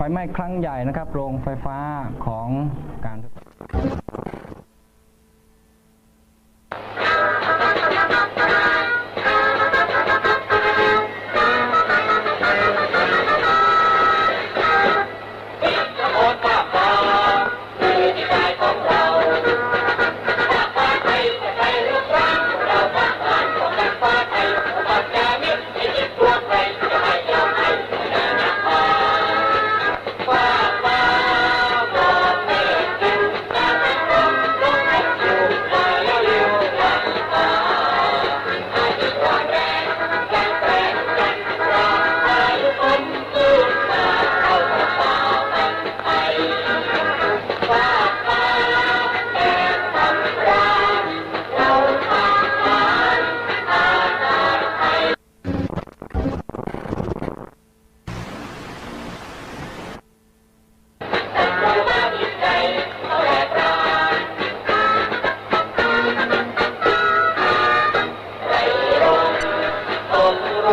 ไฟไหม้ครั้งใหญ่นะครับ โรงไฟฟ้าของการ